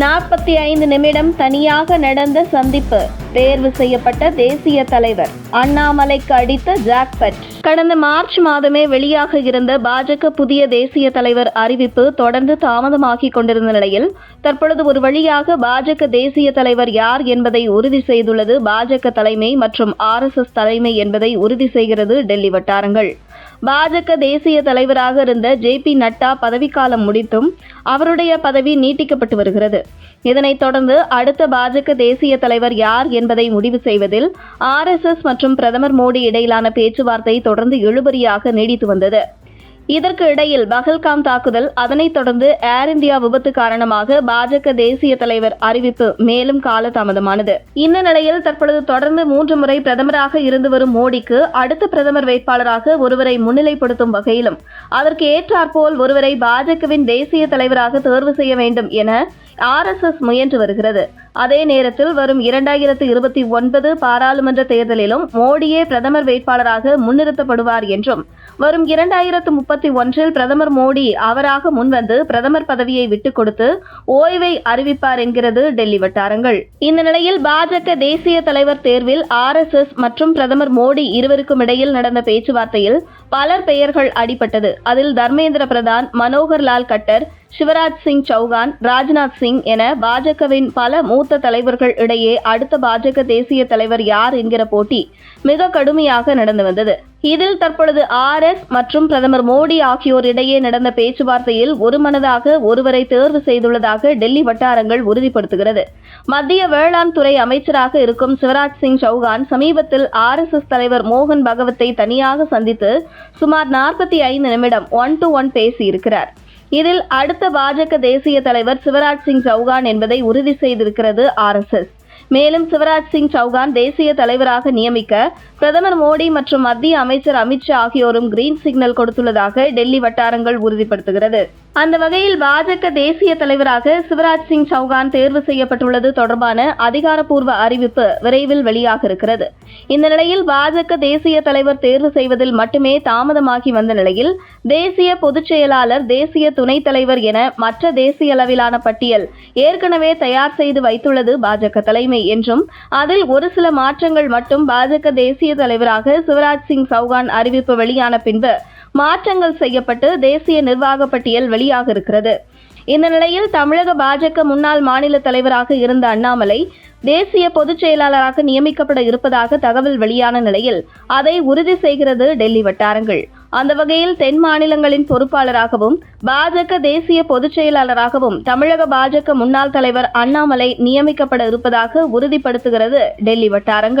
நாற்பத்தி ஐந்து நிமிடம் தனியாக நடந்த சந்திப்பு. தேர்வு செய்யப்பட்ட தேசிய தலைவர் அண்ணாமலைக்கு அடித்த ஜாக்பட். கடந்த மார்ச் மாதமே வெளியாக இருந்த பாஜக புதிய தேசிய தலைவர் அறிவிப்பு தொடர்ந்து தாமதமாகிக் கொண்டிருந்த நிலையில் தற்பொழுது ஒரு வழியாக பாஜக தேசிய தலைவர் யார் என்பதை உறுதி செய்துள்ளது பாஜக தலைமை மற்றும் ஆர்எஸ்எஸ் தலைமை என்பதை உறுதி செய்கிறது டெல்லி வட்டாரங்கள். பாஜக தேசிய தலைவராக இருந்த ஜே பி நட்டா பதவிக்காலம் முடித்தும் அவருடைய பதவி நீட்டிக்கப்பட்டு வருகிறது. இதனைத் தொடர்ந்து அடுத்த பாஜக தேசிய தலைவர் யார் என்பதை முடிவு செய்வதில் ஆர்எஸ்எஸ் மற்றும் பிரதமர் மோடி இடையிலான பேச்சுவார்த்தை தொடர்ந்து இழுபறியாக நீடித்து வந்தது. இதற்கு இடையில் பஹல்காம் தாக்குதல் அதனைத் தொடர்ந்து ஏர் இந்தியா விபத்து காரணமாக பாஜக தேசிய தலைவர் அறிவிப்பு மேலும் காலதாமதமானது. இந்த நிலையில் தற்பொழுது தொடர்ந்து மூன்று முறை பிரதமராக இருந்து வரும் மோடிக்கு அடுத்த பிரதமர் வேட்பாளராக ஒருவரை முன்னிலைப்படுத்தும் வகையிலும் அதற்கு ஏற்றாற்போல் ஒருவரை பாஜகவின் தேசிய தலைவராக தேர்வு செய்ய வேண்டும் என ஆர்எஸ்எஸ் முயன்று வருகிறது. அதே நேரத்தில் வரும் இரண்டாயிரத்து இருபத்தி ஒன்பது பாராளுமன்ற தேர்தலிலும் மோடியே பிரதமர் வேட்பாளராக முன்னிறுத்தப்படுவார் என்றும் வரும் இரண்டாயிரத்து முப்பத்தி ஒன்றில் பிரதமர் மோடி அவராக முன்வந்து பிரதமர் பதவியை விட்டுக் கொடுத்து ஓய்வை அறிவிப்பார் என்கிறது டெல்லி வட்டாரங்கள். இந்த நிலையில் பாஜக தேசிய தலைவர் தேர்வில் ஆர்எஸ்எஸ் மற்றும் பிரதமர் மோடி இருவருக்கும் இடையில் நடந்த பேச்சுவார்த்தையில் பலர் பெயர்கள் அடிபட்டது. அதில் தர்மேந்திர பிரதான் மனோகர் லால் கட்டர் சிவராஜ் சிங் சௌகான் ராஜ்நாத் சிங் என பாஜகவின் பல மூத்த தலைவர்கள் இடையே அடுத்த பாஜக தேசிய தலைவர் யார் என்கிற போட்டி மிக கடுமையாக நடந்து வந்தது. இதில் தற்பொழுது ஆர்எஸ் மற்றும் பிரதமர் மோடி ஆகியோர் இடையே நடந்த பேச்சுவார்த்தையில் ஒருமனதாக ஒருவரை தேர்வு செய்துள்ளதாக டெல்லி வட்டாரங்கள் உறுதிப்படுத்துகிறது. மத்திய வேளாண் துறை அமைச்சராக இருக்கும் சிவராஜ் சிங் சௌகான் சமீபத்தில் ஆர்எஸ்எஸ் தலைவர் மோகன் பகவத்தை தனியாக சந்தித்து சுமார் நாற்பத்தி ஐந்து நிமிடம் ஒன் டு ஒன் பேசியிருக்கிறார். இதில் அடுத்த பாஜக தேசிய தலைவர் சிவராஜ் சிங் சௌகான் என்பதை உறுதி செய்திருக்கிறது ஆர்எஸ்எஸ் மேலும் சிவராஜ் சிங் சௌகான் தேசிய தலைவராக நியமிக்க பிரதமர் மோடி மற்றும் மத்திய அமைச்சர் அமித்ஷா ஆகியோரும் கிரீன் சிக்னல் கொடுத்துள்ளதாக டெல்லி வட்டாரங்கள் உறுதிப்படுத்துகிறது. அந்த வகையில் பாஜக தேசிய தலைவராக சிவராஜ் சிங் சௌகான் தேர்வு செய்யப்பட்டுள்ளது தொடர்பான அதிகாரப்பூர்வ அறிவிப்பு விரைவில் வெளியாக இருக்கிறது. இந்த நிலையில் பாஜக தேசிய தலைவர் தேர்வு செய்வதில் மட்டுமே தாமதமாகி வந்த நிலையில் தேசிய பொதுச் செயலாளர் தேசிய துணைத் தலைவர் என மற்ற தேசிய அளவிலான பட்டியல் ஏற்கனவே தயார் செய்து வைத்துள்ளது பாஜக தலைவர். தலைமை என்றும் அதில் ஒரு சில மாற்றங்கள் மட்டும் பாஜக தேசிய தலைவராக சிவராஜ் சிங் சௌகான் அறிவிப்பு வெளியான பின்பு மாற்றங்கள் செய்யப்பட்டு தேசிய நிர்வாக பட்டியல் வெளியாக இருக்கிறது. இந்த நிலையில் தமிழக பாஜக முன்னாள் மாநில தலைவராக இருந்த அண்ணாமலை தேசிய பொதுச் செயலாளராக நியமிக்கப்பட இருப்பதாக தகவல் வெளியான நிலையில் அதை உறுதி செய்கிறது டெல்லி வட்டாரங்கள். அந்த வகையில் தென் மாநிலங்களின் பொறுப்பாளராகவும் பாஜக தேசிய பொதுச் செயலாளராகவும் தமிழக பாஜக முன்னாள் தலைவர் அண்ணாமலை நியமிக்கப்பட இருப்பதாக உறுதிப்படுத்துகிறது டெல்லி வட்டாரங்கள்.